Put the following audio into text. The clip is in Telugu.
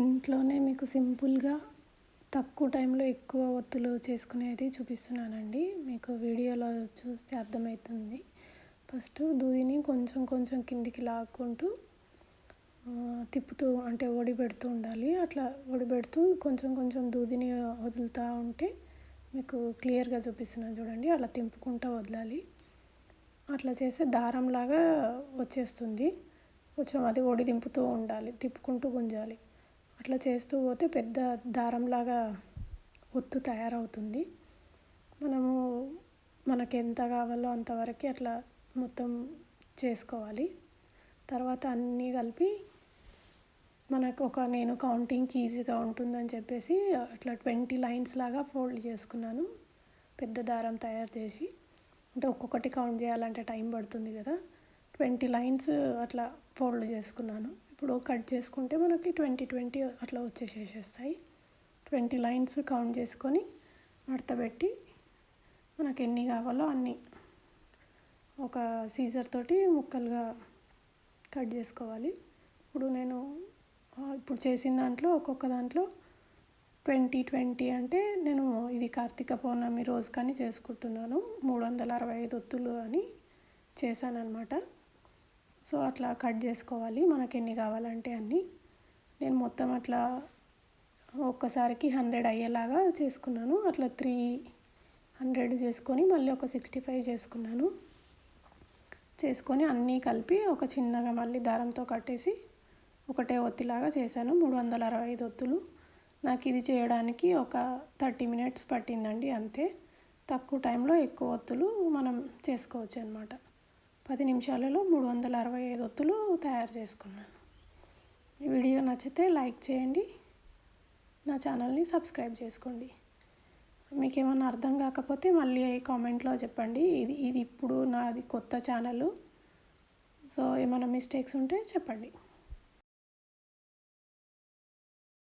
ఇంట్లోనే మీకు సింపుల్గా తక్కువ టైంలో ఎక్కువ ఒత్తులు చేసుకునేది చూపిస్తున్నానండి. మీకు వీడియోలో చూస్తే అర్థమవుతుంది. ఫస్ట్ దూదిని కొంచెం కొంచెం కిందికి లాక్కుంటూ తిప్పుతూ అంటే ఒడి పెడుతూ ఉండాలి. అట్లా ఒడి పెడుతూ కొంచెం కొంచెం దూదిని వదులుతూ ఉంటే మీకు క్లియర్గా చూపిస్తున్నాను చూడండి. అలా తింపుకుంటూ వదలాలి. అట్లా చేస్తే దారంలాగా వచ్చేస్తుంది. కొంచెం అది ఒడి దింపుతూ ఉండాలి తిప్పుకుంటూ గుంజాలి. అట్లా చేస్తూ పోతే పెద్ద దారంలాగా ఒత్తు తయారవుతుంది. మనము మనకి ఎంత కావాలో అంతవరకు అట్లా మొత్తం చేసుకోవాలి. తర్వాత అన్నీ కలిపి మనకు ఒక నేను కౌంటింగ్కి ఈజీగా ఉంటుందని చెప్పేసి అట్లా ట్వంటీ లైన్స్ లాగా ఫోల్డ్ చేసుకున్నాను. పెద్ద దారం తయారు చేసి అంటే ఒక్కొక్కటి కౌంట్ చేయాలంటే టైం పడుతుంది కదా. ట్వంటీ లైన్స్ అట్లా ఫోల్డ్ చేసుకున్నాను. ఇప్పుడు కట్ చేసుకుంటే మనకి ట్వంటీ ట్వంటీ అట్లా వచ్చేసేసేస్తాయి. ట్వంటీ లైన్స్ కౌంట్ చేసుకొని మడతబెట్టి మనకి ఎన్ని కావాలో అన్ని ఒక సీజర్ తోటి ముక్కలుగా కట్ చేసుకోవాలి. ఇప్పుడు నేను ఇప్పుడు చేసిన దాంట్లో ఒక్కొక్క దాంట్లో ట్వంటీ ట్వంటీ అంటే నేను ఇది కార్తీక పౌర్ణమి రోజు కానీ చేసుకుంటున్నాను. మూడు వందల అరవై ఐదు ఒత్తులు అని చేశానమాట సో అట్లా కట్ చేసుకోవాలి. మనకి ఎన్ని కావాలంటే అన్ని. నేను మొత్తం అట్లా ఒక్కసారికి హండ్రెడ్ అయ్యేలాగా చేసుకున్నాను. అట్లా త్రీ హండ్రెడ్ చేసుకొని మళ్ళీ ఒక సిక్స్టీ ఫైవ్ చేసుకున్నాను. చేసుకొని అన్నీ కలిపి ఒక చిన్నగా మళ్ళీ దారంతో కట్టేసి ఒకటే ఒత్తిలాగా చేశాను. మూడు వందల అరవై ఐదు ఒత్తులు. నాకు ఇది చేయడానికి ఒక థర్టీ మినిట్స్ పట్టిందండి అంతే. తక్కువ టైంలో ఎక్కువ ఒత్తులు మనం చేసుకోవచ్చు అనమాట పది నిమిషాలలో మూడు వందల అరవై ఐదు ఒత్తులు తయారు చేసుకున్నాను. ఈ వీడియో నచ్చితే లైక్ చేయండి. నా ఛానల్ని సబ్స్క్రైబ్ చేసుకోండి. మీకు ఏమైనా అర్థం కాకపోతే మళ్ళీ కామెంట్లో చెప్పండి. ఇది ఇది ఇప్పుడు నాది కొత్త ఛానల్. సో ఏమైనా మిస్టేక్స్ ఉంటే చెప్పండి.